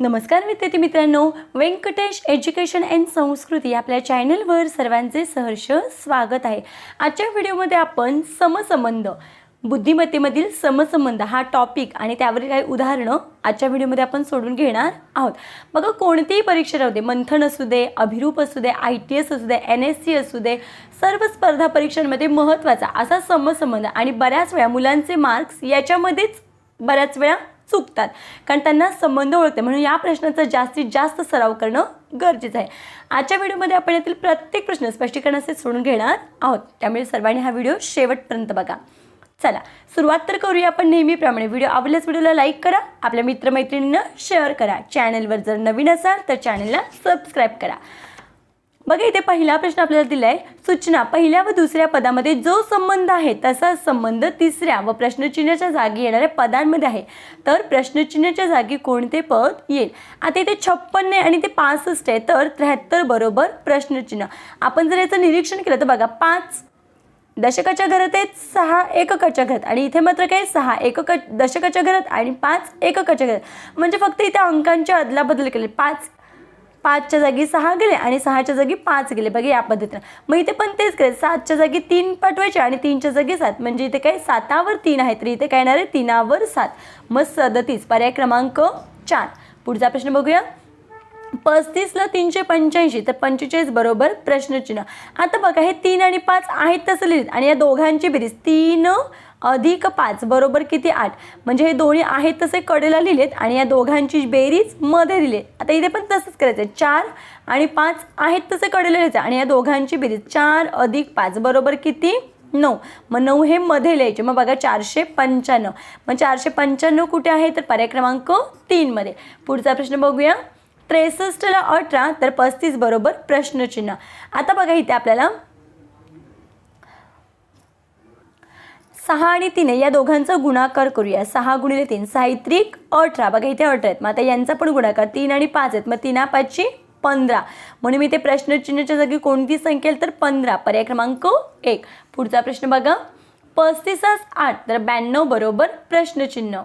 नमस्कार विद्यार्थी मित्रांनो. व्यंकटेश एज्युकेशन अँड संस्कृती आपल्या चॅनलवर सर्वांचे सहर्ष स्वागत आहे. आजच्या व्हिडिओमध्ये आपण समसंबंध बुद्धिमत्तेमधील समसंबंध हा टॉपिक आणि त्यावरील काही उदाहरणं आजच्या व्हिडिओमध्ये आपण सोडून घेणार आहोत. बघा कोणतीही परीक्षा राहू दे मंथन असू दे अभिरूप असू दे आय टी एस असू दे एन एस सी असू दे सर्व स्पर्धा परीक्षांमध्ये महत्त्वाचा असा समसंबंध आणि बऱ्याच वेळा मुलांचे मार्क्स याच्यामध्येच बऱ्याच वेळा चुकतात. कारण त्यांना संबंध ओळखते. म्हणून या प्रश्नाचा जास्तीत जास्त सराव करणं गरजेचं आहे. आजच्या व्हिडिओमध्ये आपण यातील प्रत्येक प्रश्न स्पष्टीकरणाचे सोडून घेणार आहोत. त्यामुळे सर्वांनी हा व्हिडिओ शेवटपर्यंत बघा. चला सुरुवात तर करूया आपण नेहमीप्रमाणे. व्हिडिओ आवडल्यास व्हिडिओला लाईक करा. आपल्या मित्रमैत्रिणींना शेअर करा. चॅनलवर जर नवीन असाल तर चॅनलला सबस्क्राईब करा. बघा इथे पहिला प्रश्न आपल्याला दिला आहे सूचना पहिल्या व दुसऱ्या पदामध्ये जो संबंध आहे तसाच संबंध तिसऱ्या व प्रश्नचिन्हाच्या जागी येणाऱ्या पदांमध्ये आहे. तर प्रश्नचिन्हाच्या जागी कोणते पद येईल? आता इथे छप्पन्न आहे आणि ते पासष्ट आहे. तर त्र्याहत्तर बरोबर प्रश्नचिन्ह. आपण जर याचं निरीक्षण केलं तर बघा पाच दशकाच्या घरात आहेत सहा एककाच्या घरात. आणि इथे मात्र काय सहा एकक दशकाच्या घरात आणि पाच एककाच्या घरात. म्हणजे फक्त इथे अंकांच्या अदलाबदल केले. पाच पाचच्या जागी सहा गेले आणि सहाच्या जागी पाच गेले. बघा या पद्धतीनं. मग इथे पण तेच करायचं सातच्या जागी तीन पाठवायचे आणि तीनच्या जागी सात. म्हणजे इथे काय? सातावर तीन आहे. तर इथे काय येणार आहे? तीनावर सात. मग सदतीस. पर्याय क्रमांक चार. पुढचा प्रश्न बघूया. पस्तीसला तीनशे पंच्याऐंशी तर पंचेचाळीस बरोबर प्रश्नचिन्ह. आता बघा हे तीन आणि पाच आहेत तसं लिहित. आणि या दोघांची बेरीज तीन अधिक पाच बरोबर किती? आठ. म्हणजे हे दोन्ही आहेत तसे कडेला लिहिलेत आणि या दोघांची बेरीजमध्ये दिली आता इथे पण तसंच करायचं आहे चार आणि पाच आहेत तसे कडेला लिहायचं आणि या दोघांची बेरीज चार अधिक पाच बरोबर किती? नऊ. मग नऊ हे मध्ये लिहायचे. मग बघा चारशे पंच्याण्णव. मग चारशे पंच्याण्णव कुठे आहे? तर पर्याय क्रमांक तीनमध्ये पुढचा प्रश्न बघूया. त्रेसष्टला अठरा तर पस्तीस बरोबर प्रश्नचिन्ह. आता बघा इथे आपल्याला सहा आणि तीन या दोघांचा गुणाकार करूया. सहा गुणिले तीन साहित्रिक अठरा. बघा इथे अठरा आहेत. मग आता यांचा पण गुणाकार तीन आणि पाच आहेत. मग तीना पाचशे पंधरा. म्हणून मी ते प्रश्नचिन्हाच्या जागी कोणती संख्या तर पंधरा? पर्याय क्रमांक एक. पुढचा प्रश्न बघा. पस्तीसास आठ तर ब्याण्णव बरोबर प्रश्नचिन्ह.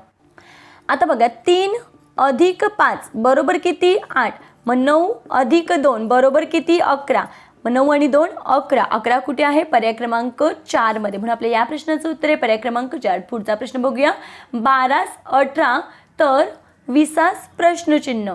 आता बघा तीन अधिक पाच बरोबर किती? आठ. मग नऊ अधिक दोन बरोबर किती? अकरा. मग नऊ आणि दोन अकरा. अकरा कुठे आहे? पर्याय क्रमांक चारमध्ये म्हणून आपल्या या प्रश्नाचं उत्तर आहे पर्याय क्रमांक चार. पुढचा प्रश्न बघूया. बारास अठरा तर विसास प्रश्नचिन्ह.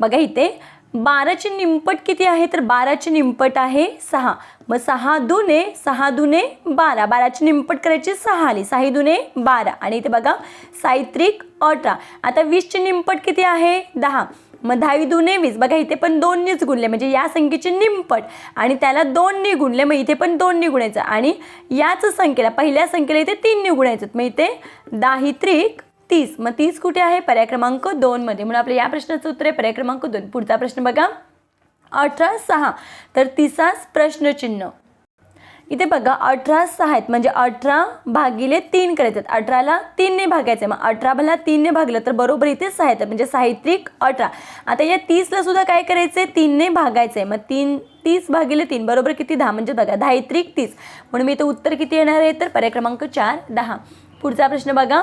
बघा इथे बाराची निंपट किती आहे? तर बाराची निंपट आहे सहा. मग सहा दुने सहा दुने बारा. बाराची निंपट करायची सहा आली सहा दुने बारा. आणि इथे बघा सायत्रिक अठरा. आता वीसची निंपट किती आहे? दहा. मग दहावी दुने वीस. बघा इथे पण दोननीच गुणले म्हणजे या संख्येचे निंपट आणि त्याला दोननी गुणले मग इथे पण दोननी गुणायचं आणि याच संख्येला पहिल्या संख्येला इथे तीननी गुणायचं मग इथे दाहित्रिक तीस. मग तीस कुठे आहे? पर्याय क्रमांक दोनमध्ये म्हणून आपल्या या प्रश्नाचं उत्तर आहे पर्याय क्रमांक दोन. पुढचा प्रश्न बघा. अठरा सहा. तर तिसाच प्रश्नचिन्ह. इथे बघा अठरा सहा आहेत. म्हणजे अठरा भागिले तीन करायचे आहेत. अठराला तीनने भागायचं. आहे मग अठरा भला तीनने भागलं तर बरोबर इथे सहा येतात म्हणजे साहित्रिक अठरा. आता या तीसला सुद्धा काय करायचं? आहे तीनने भागायचं. आहे मग तीन तीस भागिले तीन. बरोबर किती? दहा. म्हणजे बघा दाहित्रिक तीस. म्हणून मी इथं उत्तर किती येणार आहे? तर पर्याय क्रमांक चार दहा. पुढचा प्रश्न बघा.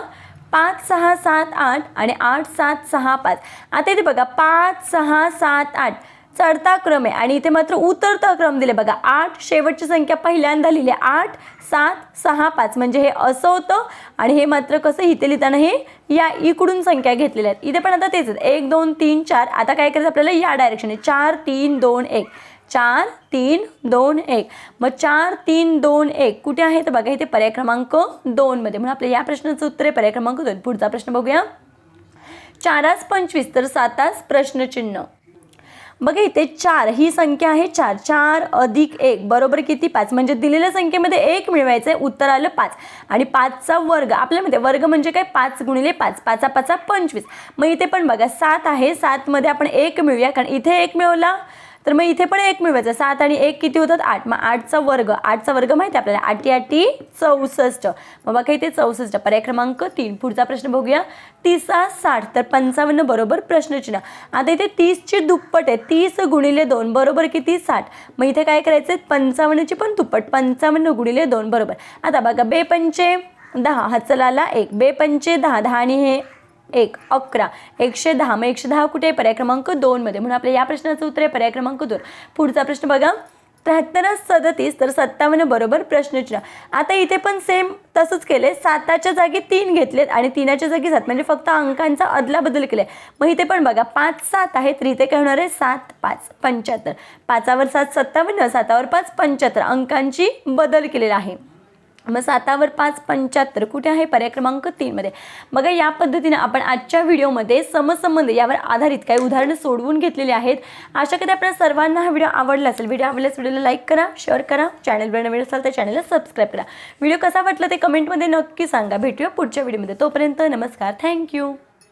पाच सहा सात आठ आणि आठ सात सहा पाच. आता इथे बघा पाच सहा सात आठ. चढता क्रम आहे आणि इथे मात्र उतरता क्रम दिले बघा. आठ शेवटची संख्या पहिल्यांदा लिहिली. आठ सात सहा पाच. म्हणजे हे असं होतं आणि हे मात्र कसं इथे लिहिताना हे या इकडून संख्या घेतलेल्या आहेत. इथे पण आता तेच आहेत. एक दोन तीन चार. आता काय करायचं आपल्याला? या डायरेक्शनने चार तीन दोन एक. चार तीन दोन एक. मग चार तीन दोन एक. कुठे आहे? तर बघा इथे पर्याय क्रमांक दोनमध्ये म्हणून आपल्या या प्रश्नाचं उत्तर आहे पर्याय क्रमांक दोन. पुढचा प्रश्न बघूया. चारास पंचवीस तर सातास प्रश्नचिन्ह. बघा इथे चार ही संख्या आहे चार. चार अधिक एक. बरोबर किती? पाच. म्हणजे दिलेल्या संख्येमध्ये एक मिळवायचं आहे उत्तर आलं पाच. आणि पाचचा वर्ग आपल्यामध्ये वर्ग म्हणजे काय? पाच गुणिले पाच. पाचा पाचा पंचवीस. मग इथे पण बघा सात आहे. सातमध्ये आपण एक मिळूया कारण इथे एक मिळवला. तर मग इथे पण एक मिळवायचं. सात आणि एक किती होतात? आठ. मग आठचा वर्ग. आठचा वर्ग माहिती आहे आपल्याला. आठी आठी चौसष्ट. मग बघा इथे चौसष्ट. पर्याय क्रमांक तीन. पुढचा प्रश्न बघूया. तीसा साठ. तर पंचावन्न बरोबर प्रश्नचिन्ह. आता इथे तीसची दुप्पट आहे. तीस गुणिले दोन बरोबर किती? साठ. मग इथे काय करायचं पंचावन्नची पण दुप्पट. पंचावन्न गुणिले दोन बरोबर. आता बघा बे पंचे दहा. हा चलाला एक. बे पंचे दहा. दहा आणि हे एक अकरा. एकशे दहा. मग एकशे दहा कुठे? आहे पर्याय क्रमांक दोनमध्ये म्हणून आपल्या या प्रश्नाचं उत्तर आहे पर्याय क्रमांक दोन. पुढचा प्रश्न बघा. त्र्याहत्तर सदतीस तर सत्तावन्न बरोबर प्रश्नचिन्ह. आता इथे पण सेम तसंच केले. साताच्या जागी तीन घेतलेत आणि तीनाच्या जागी सात. म्हणजे फक्त अंकांचा अदलाबदल केला मग इथे पण बघा पाच सात आहे तर इथे काय होणार आहे? सात पाच पंच्याहत्तर. पाचावर सात सत्तावन्न. सातावर पाच पंच्याहत्तर. अंकांची बदल केलेला आहे. मग सातावर पाच पंच्याहत्तर. कुठे आहे? पर्याय क्रमांक तीनमध्ये बघा या पद्धतीनं आपण आजच्या व्हिडिओमध्ये समसंबंध यावर आधारित काही उदाहरणं सोडवून घेतलेली आहेत. आशा कधी आपल्या सर्वांना हा व्हिडिओ आवडला असेल. व्हिडिओ आवडल्यास व्हिडिओला लाईक करा शेअर करा. चॅनलवर नवीन असाल तर चॅनलला सबस्क्राईब करा. व्हिडिओ कसा वाटला ते कमेंटमध्ये नक्की सांगा. भेटूया पुढच्या व्हिडिओमध्ये. तोपर्यंत नमस्कार. थँक्यू.